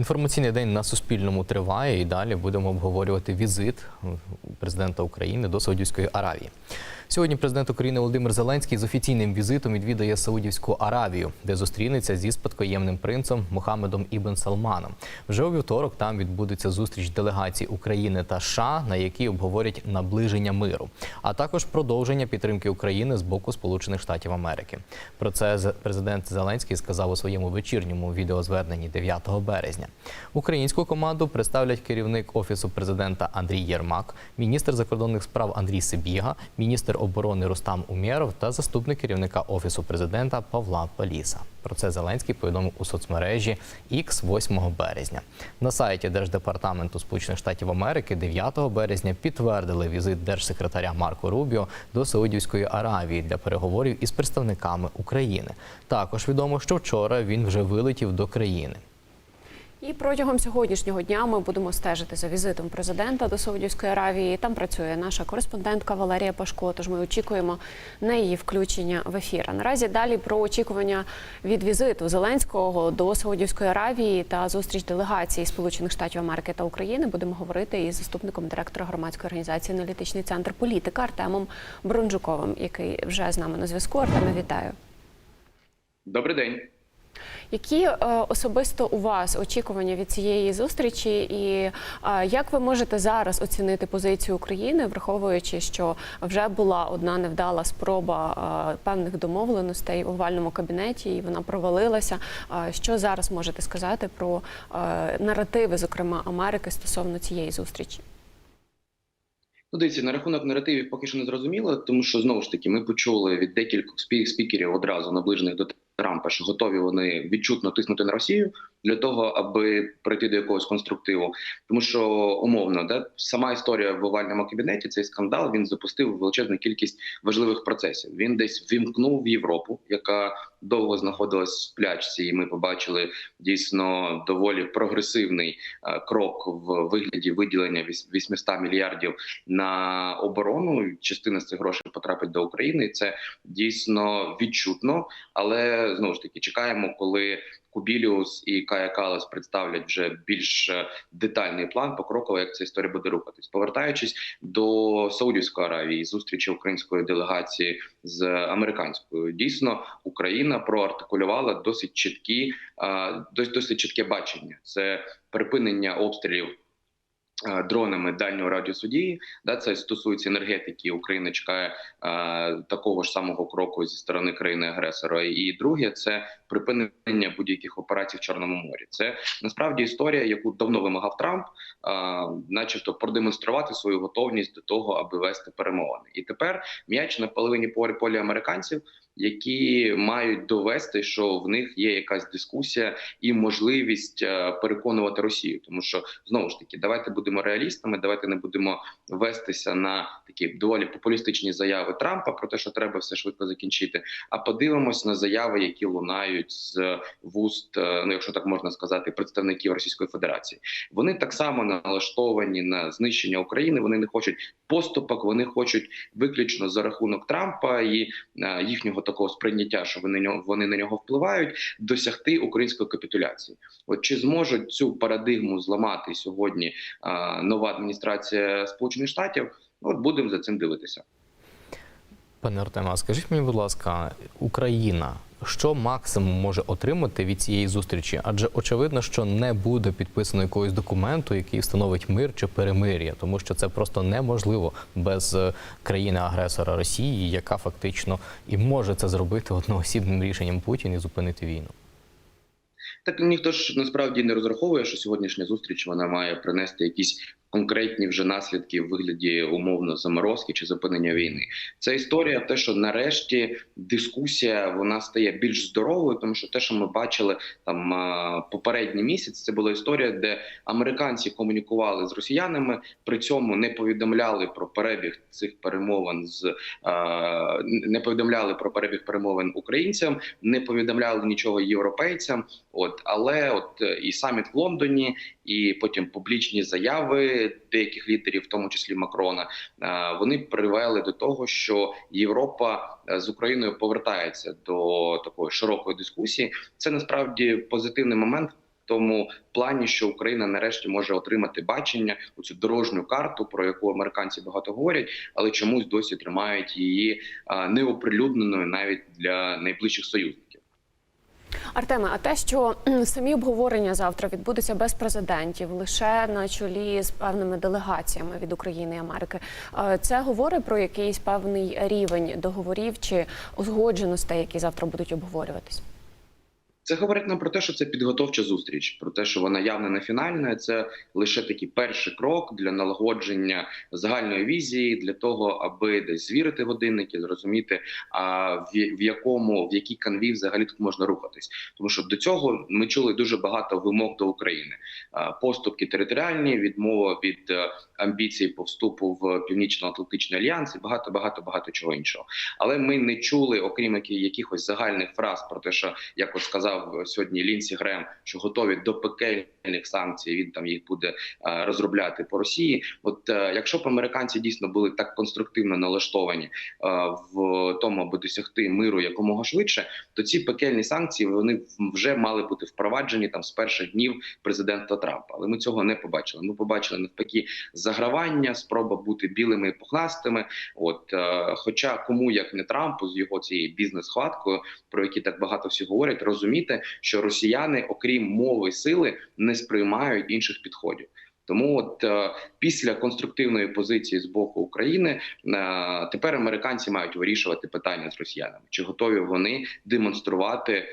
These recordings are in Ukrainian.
Інформаційний день на Суспільному триває і далі будемо обговорювати візит президента України до Саудівської Аравії. Сьогодні президент України Володимир Зеленський з офіційним візитом відвідає Саудівську Аравію, де зустрінеться зі спадкоємним принцем Мухаммедом Ібн Салманом. Вже у вівторок там відбудеться зустріч делегацій України та США, на якій обговорять наближення миру, а також продовження підтримки України з боку Сполучених Штатів Америки. Про це президент Зеленський сказав у своєму вечірньому відеозверненні 9 березня. Українську команду представлять керівник офісу президента Андрій Єрмак, міністр закордонних справ Андрій Сибіга, міністр оборони Рустам Умєров та заступник керівника офісу президента Павла Паліса. Про це Зеленський повідомив у соцмережі X 8 березня. На сайті Держдепартаменту Сполучених Штатів Америки 9 березня підтвердили візит держсекретаря Марко Рубіо до Саудівської Аравії для переговорів із представниками України. Також відомо, що вчора він вже вилетів до країни. І протягом сьогоднішнього дня ми будемо стежити за візитом президента до Саудівської Аравії. Там працює наша кореспондентка Валерія Пашко. Тож ми очікуємо на її включення в ефір. А наразі далі про очікування від візиту Зеленського до Саудівської Аравії та зустріч делегації Сполучених Штатів Америки та України будемо говорити із заступником директора громадської організації Аналітичний центр політика Артемом Бронджуковим, який вже з нами на зв'язку. Артеме, вітаю. Добрий день. Які е, особисто у вас очікування від цієї зустрічі, і е, як ви можете зараз оцінити позицію України, враховуючи, що вже була одна невдала спроба е, певних домовленостей у овальному кабінеті, і вона провалилася. Що зараз можете сказати про наративи, зокрема Америки, стосовно цієї зустрічі? Ну, дивіться, на рахунок наративів поки що не зрозуміло, тому що знову ж таки ми почули від декількох спікерів одразу наближених до Трампа, що готові вони відчутно тиснути на Росію для того, аби прийти до якогось конструктиву. Тому що умовно, да, сама історія в овальному кабінеті, цей скандал він запустив величезну кількість важливих процесів. Він десь вімкнув Європу, яка довго знаходилась в сплячці, і ми побачили дійсно доволі прогресивний е, крок в вигляді виділення віс- 800 мільярдів на оборону. Частина з цих грошей потрапить до України. і Це дійсно відчутно, але знову ж таки чекаємо, коли Кубіліус і Кая Калас представлять вже більш е, детальний план покроково, як ця історія буде рухатись. Повертаючись до Саудівської Аравії, зустрічі української делегації з американською, дійсно Україна проартикулювала досить чіткі, е, досить чітке бачення. Це припинення обстрілів дронами дальнього радіусу дії. Да, це стосується енергетики. Україна чекає е, такого ж самого кроку зі сторони країни-агресора. І друге, це припинення будь-яких операцій в Чорному морі. Це насправді історія, яку давно вимагав Трамп, е, начебто продемонструвати свою готовність до того, аби вести перемовини. І тепер м'яч на половині полі американців. Які мають довести, що в них є якась дискусія і можливість е, переконувати Росію, тому що знову ж таки, давайте будемо реалістами, давайте не будемо вестися на такі доволі популістичні заяви Трампа про те, що треба все швидко закінчити. А подивимось на заяви, які лунають з вуст, е, ну якщо так можна сказати, представників Російської Федерації. Вони так само налаштовані на знищення України. Вони не хочуть поступок, вони хочуть виключно за рахунок Трампа і е, їхнього такого сприйняття, що вони нього вони на нього впливають, досягти української капітуляції. От чи зможуть цю парадигму зламати сьогодні а, нова адміністрація Сполучених Штатів? От будемо за цим дивитися. Пане Артема, скажіть мені, будь ласка, Україна що максимум може отримати від цієї зустрічі? Адже очевидно, що не буде підписано якогось документу, який встановить мир чи перемир'я, тому що це просто неможливо без е, країни-агресора Росії, яка фактично і може це зробити одноосібним рішенням Путін і зупинити війну. Так ніхто ж насправді не розраховує, що сьогоднішня зустріч вона має принести якісь конкретні вже наслідки в вигляді умовно заморозки чи зупинення війни. Це історія, те, що нарешті дискусія вона стає більш здоровою, тому що те, що ми бачили там попередній місяць, це була історія, де американці комунікували з росіянами, при цьому не повідомляли про перебіг цих перемовин з не повідомляли про перебіг перемовин українцям, не повідомляли нічого європейцям. От але от і саміт в Лондоні, і потім публічні заяви деяких лідерів, в тому числі Макрона, е, вони привели до того, що Європа е, з Україною повертається до такої широкої дискусії. Це насправді позитивний момент. Тому плані, що Україна нарешті може отримати бачення у цю дорожню карту, про яку американці багато говорять, але чомусь досі тримають її неоприлюдненою навіть для найближчих союзників. Артеме, а те, що самі обговорення завтра відбудуться без президентів, лише на чолі з певними делегаціями від України і Америки, е, це говорить про якийсь певний рівень договорів чи узгодженостей, які завтра будуть обговорюватись. Це говорить нам про те, що це підготовча зустріч, про те, що вона явно не фінальна. Це лише такий перший крок для налагодження загальної візії, для того, аби десь звірити годинники, зрозуміти, а в, якому в якій канві взагалі тут можна рухатись. Тому що до цього ми чули дуже багато вимог до України: поступки територіальні, відмова від е, амбіцій по вступу в північно-атлантичний альянс і багато, багато, багато чого іншого. Але ми не чули, окрім якихось загальних фраз про те, що як от сказав сьогодні Лінсі Грем, що готові до пекельних санкцій. Він там їх буде е, розробляти по Росії. От е, якщо б американці дійсно були так конструктивно налаштовані е, в тому, аби досягти миру якомога швидше, то ці пекельні санкції вони вже мали бути впроваджені там з перших днів президента Трампа. Але ми цього не побачили. Ми побачили навпаки загравання, спроба бути білими і пухнастими. От хоча кому як не Трампу з його цією бізнес-хваткою, про які так багато всі говорять, розуміти, що росіяни, окрім мови сили, не сприймають інших підходів. Тому, от е, після конструктивної позиції з боку України, е, тепер американці мають вирішувати питання з росіянами, чи готові вони демонструвати е,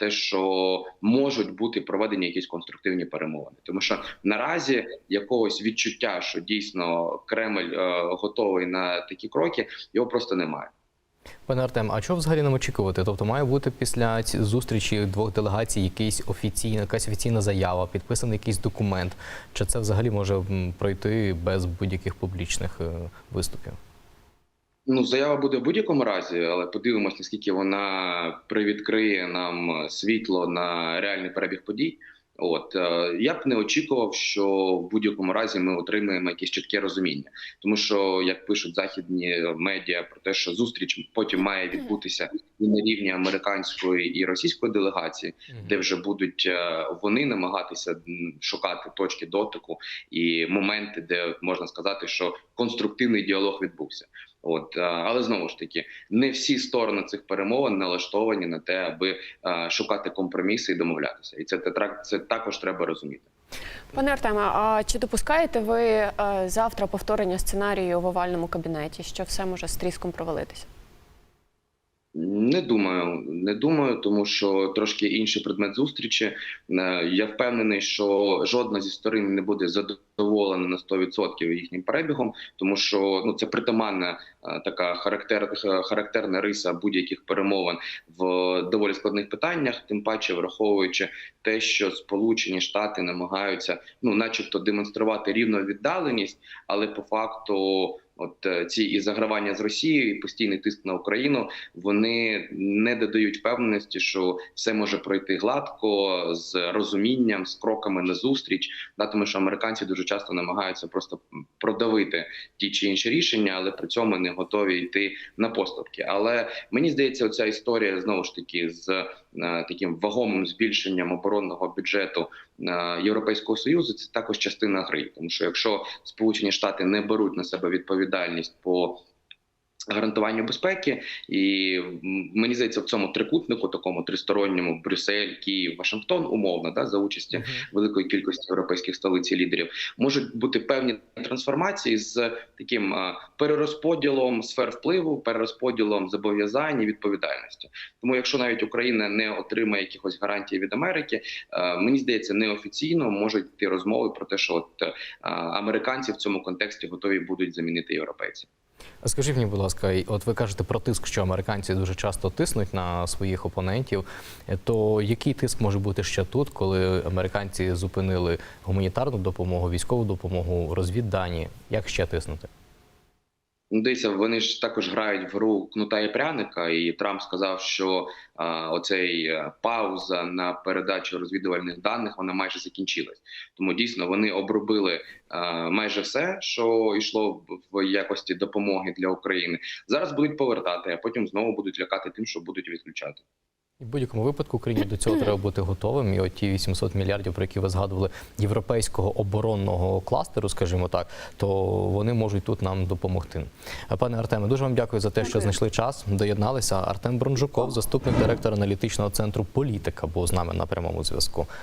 те, що можуть бути проведені якісь конструктивні перемовини, тому що наразі якогось відчуття, що дійсно Кремль готовий на такі кроки, його просто немає. Пане Артем, а чого взагалі нам очікувати? Тобто має бути після зустрічі двох делегацій якийсь офіційна, якась офіційна заява, підписаний якийсь документ? Чи це взагалі може пройти без будь-яких публічних е, виступів? Ну, заява буде в будь-якому разі, але подивимось, наскільки вона привідкриє нам світло на реальний перебіг подій. От е, я б не очікував, що в будь-якому разі ми отримаємо якесь чітке розуміння, тому що як пишуть західні медіа про те, що зустріч потім має відбутися і на рівні американської і російської делегації, де вже будуть е, вони намагатися шукати точки дотику і моменти, де можна сказати, що конструктивний діалог відбувся. От е, але знову ж таки, не всі сторони цих перемовин налаштовані на те, аби е, шукати компроміси і домовлятися, і це це також треба розуміти. Пане Артеме, а чи допускаєте ви е, завтра повторення сценарію в овальному кабінеті, що все може з тріском провалитися? Не думаю, не думаю, тому що трошки інший предмет зустрічі. Е, Я впевнений, що жодна зі сторон не буде задоволена на 100% їхнім перебігом, тому що ну це притаманна е, така характер, характерна риса будь-яких перемовин в доволі складних питаннях, тим паче враховуючи те, що Сполучені Штати намагаються, ну, начебто, демонструвати рівну віддаленість, але по факту. От е, ці і загравання з Росією, і постійний тиск на Україну вони не додають впевненості, що все може пройти гладко з розумінням, з кроками на зустріч. Да, тому що американці дуже часто намагаються просто продавити ті чи інші рішення, але при цьому не готові йти на поступки. Але мені здається, оця історія знову ж таки з е, таким вагомим збільшенням оборонного бюджету е, Європейського союзу. Це також частина гри, тому що якщо Сполучені Штати не беруть на себе відповідальність по гарантуванню безпеки, і мені здається, в цьому трикутнику, такому тристоронньому Брюссель, Київ, Вашингтон, умовно, да, за участі великої кількості європейських столиць і лідерів, можуть бути певні трансформації з таким перерозподілом сфер впливу, перерозподілом зобов'язань і відповідальності. Тому, якщо навіть Україна не отримає якихось гарантій від Америки, мені здається, неофіційно можуть йти розмови про те, що от американці в цьому контексті готові будуть замінити європейців. Скажіть мені, будь ласка, от ви кажете про тиск, що американці дуже часто тиснуть на своїх опонентів. Е, То який тиск може бути ще тут, коли американці зупинили гуманітарну допомогу, військову допомогу, розвіддані? Як ще тиснути? Ну, дивіться, вони ж також грають в гру кнута і пряника, і Трамп сказав, що а, оцей е, пауза на передачу розвідувальних даних вона майже закінчилась. Тому дійсно вони обробили а, майже все, що йшло в- в якості допомоги для України. Зараз будуть повертати, а потім знову будуть лякати тим, що будуть відключати. І в будь-якому випадку Україні до цього треба бути готовим. І от ті 800 мільярдів, про які ви згадували, європейського оборонного кластеру, скажімо так, то вони можуть тут нам допомогти. Пане Артеме, дуже вам дякую за те, що знайшли час, доєдналися. Артем Бронжуков, заступник директора аналітичного центру політика, був з нами на прямому зв'язку.